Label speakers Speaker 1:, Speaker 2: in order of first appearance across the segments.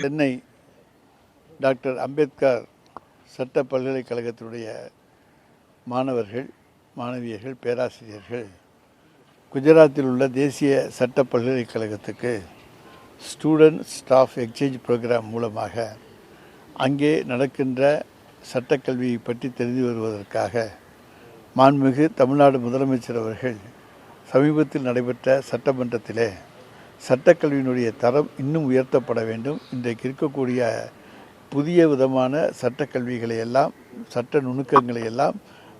Speaker 1: Chennai doctor Ambedkar சட்ட பல்கலைக்கழகத்தினுடைய மாணவர்கள் மாணவியர்கள் பேராசிரியர்கள் குஜராத்தில் உள்ள தேசிய சட்ட பல்கலைக்கழகத்துக்கு ஸ்டூடெண்ட் ஸ்டாஃப் எக்ஸ்சேஞ்ச் ப்ரோக்ராம் மூலமாக அங்கே நடக்கின்ற சட்டக்கல்வியை பற்றி தெரிந்து வருவதற்காக மாண்புமிகு தமிழ்நாடு முதலமைச்சர் அவர்கள் சமீபத்தில் நடைபெற்ற சட்டமன்றத்திலே சட்டக்கல்வியினுடைய தரம் இன்னும் உயர்த்தப்பட வேண்டும். இன்றைக்கு இருக்கக்கூடிய புதிய விதமான சட்டக்கல்விகளை எல்லாம் சட்ட நுணுக்கங்களை எல்லாம்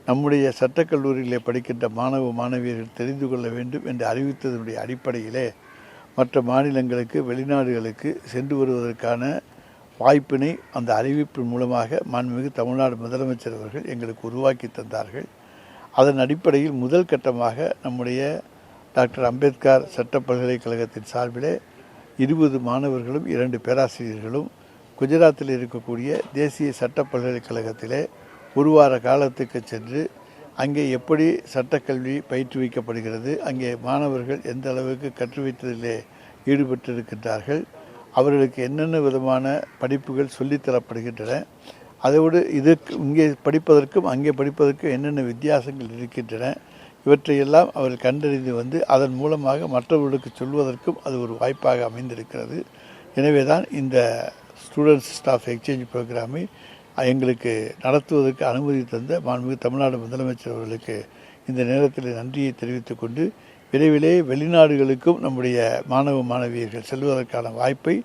Speaker 1: நம்முடைய சட்டக்கல்லூரிகளை படிக்கின்ற மாணவ மாணவியர்கள் தெரிந்து கொள்ள வேண்டும் என்று அறிவித்ததனுடைய அடிப்படையிலே மற்ற மாநிலங்களுக்கு வெளிநாடுகளுக்கு சென்று வருவதற்கான வாய்ப்பினை அந்த அறிவிப்பின் மூலமாக மாண்புமிகு தமிழ்நாடு முதலமைச்சர் அவர்கள் எங்களுக்கு உருவாக்கி தந்தார்கள். அதன் அடிப்படையில் முதல் கட்டமாக நம்முடைய டாக்டர் அம்பேத்கர் சட்ட பல்கலைக்கழகத்தின் சார்பிலே இருபது மாணவர்களும் இரண்டு பேராசிரியர்களும் குஜராத்தில் இருக்கக்கூடிய தேசிய சட்ட பல்கலைக்கழகத்திலே ஒரு வார காலத்துக்கு சென்று அங்கே எப்படி சட்டக்கல்வி பயிற்றுவிக்கப்படுகிறது அங்கே மாணவர்கள் எந்த அளவுக்கு கற்று வைத்ததிலே ஈடுபட்டிருக்கின்றார்கள் அவர்களுக்கு என்னென்ன விதமான படிப்புகள் சொல்லித்தரப்படுகின்றன அதோடு இதற்கு இங்கே படிப்பதற்கும் அங்கே படிப்பதற்கும் என்னென்ன வித்தியாசங்கள் இருக்கின்றன இவற்றையெல்லாம் அவர் கண்டறிந்து வந்து அதன் மூலமாக மற்றவர்களுக்கு சொல்வதற்கும் அது ஒரு வாய்ப்பாக அமைந்திருக்கிறது. எனவே தான் இந்த ஸ்டூடெண்ட்ஸ் ஸ்டாஃப் எக்ஸ்சேஞ்ச் ப்ரோக்ராமை எங்களுக்கு நடத்துவதற்கு அனுமதி தந்த மாண்புமிகு தமிழ்நாடு முதலமைச்சர் அவர்களுக்கு இந்த நேரத்தில் நன்றியை தெரிவித்துக் கொண்டு விரைவிலே வெளிநாடுகளுக்கும் நம்முடைய மாணவ மாணவியர்கள் செல்வதற்கான வாய்ப்பை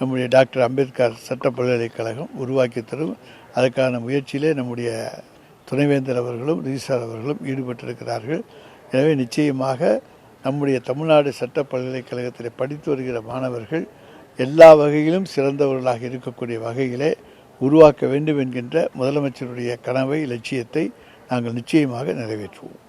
Speaker 1: நம்முடைய டாக்டர் அம்பேத்கர் சட்ட பல்கலைக்கழகம் உருவாக்கி தரும். அதற்கான முயற்சியிலே நம்முடைய துணைவேந்தர் அவர்களும் ரிஜிஸ்ட்ரார் அவர்களும் ஈடுபட்டிருக்கிறார்கள். எனவே நிச்சயமாக நம்முடைய தமிழ்நாடு சட்ட பல்கலைக்கழகத்தில் படித்து வருகிற மாணவர்கள் எல்லா வகையிலும் சிறந்தவர்களாக இருக்கக்கூடிய வகையிலே உருவாக்க வேண்டும் என்கின்ற முதலமைச்சருடைய கனவை லட்சியத்தை நாங்கள் நிச்சயமாக நிறைவேற்றுவோம்.